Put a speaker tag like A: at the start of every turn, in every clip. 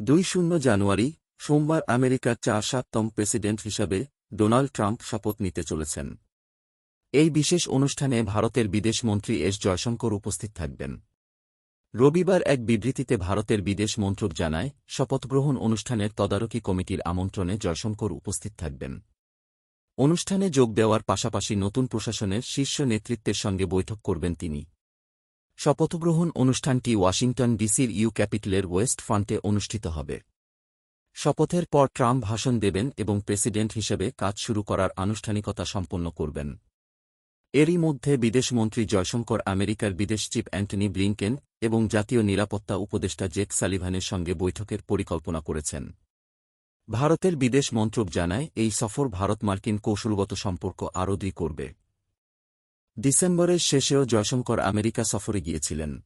A: দুই শূন্য জানুয়ারি, সোমবার আমেরিকার চার সাততম প্রেসিডেন্ট হিসাবে ডোনাল্ড ট্রাম্প শপথ নিতে চলেছেন। এই বিশেষ অনুষ্ঠানে ভারতের বিদেশমন্ত্রী এস জয়শঙ্কর উপস্থিত থাকবেন। রবিবার এক বিবৃতিতে ভারতের বিদেশ মন্ত্রক জানায়, শপথগ্রহণ অনুষ্ঠানের তদারকি কমিটির আমন্ত্রণে জয়শঙ্কর উপস্থিত থাকবেন। অনুষ্ঠানে যোগ দেওয়ার পাশাপাশি নতুন প্রশাসনের শীর্ষ নেতৃত্বের সঙ্গে বৈঠক করবেন তিনি। শপথগ্রহণ অনুষ্ঠানটি ওয়াশিংটন ডিসির ইউ ক্যাপিটালের ওয়েস্ট ফ্রন্টে অনুষ্ঠিত হবে। শপথের পর ট্রাম্প ভাষণ দেবেন এবং প্রেসিডেন্ট হিসেবে কাজ শুরু করার আনুষ্ঠানিকতা সম্পন্ন করবেন। এরই মধ্যে বিদেশমন্ত্রী জয়শঙ্কর আমেরিকার বিদেশ চিফ অ্যান্টনি ব্লিংকেন এবং জাতীয় নিরাপত্তা উপদেষ্টা জেক সালিভানের সঙ্গে বৈঠকের পরিকল্পনা করেছেন। ভারতের বিদেশ মন্ত্রক জানায়, এই সফর ভারত মার্কিন কৌশলগত সম্পর্ক আরও দৃঢ় করবে। ডিসেম্বরের শেষেও জয়শঙ্কর আমেরিকা সফরে গিয়েছিলেন।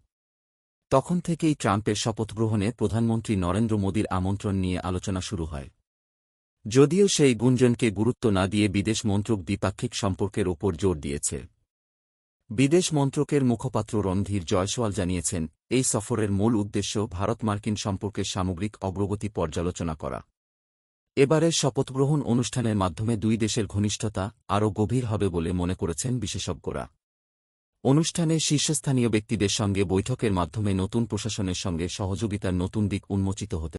A: তখন থেকেই ট্রাম্পের শপথ গ্রহণে প্রধানমন্ত্রী নরেন্দ্র মোদীর আমন্ত্রণ নিয়ে আলোচনা শুরু হয়। যদিও সেই গুঞ্জনকে গুরুত্ব না দিয়ে বিদেশ মন্ত্রক দ্বিপাক্ষিক সম্পর্কের ওপর জোর দিয়েছে। বিদেশ মন্ত্রকের মুখপাত্র রণধীর জয়সওয়াল জানিয়েছেন, এই সফরের মূল উদ্দেশ্য ভারত মার্কিন সম্পর্কের সামগ্রিক অগ্রগতি পর্যালোচনা করা। এবারের শপথগ্রহণ অনুষ্ঠানের মাধ্যমে দুই দেশের ঘনিষ্ঠতা আরও গভীর হবে বলে মনে করেছেন বিশেষজ্ঞরা। অনুষ্ঠানে শীর্ষস্থানীয় ব্যক্তিদের সঙ্গে বৈঠকের মাধ্যমে নতুন প্রশাসনের সঙ্গে সহযোগিতার নতুন দিক উন্মোচিত হতে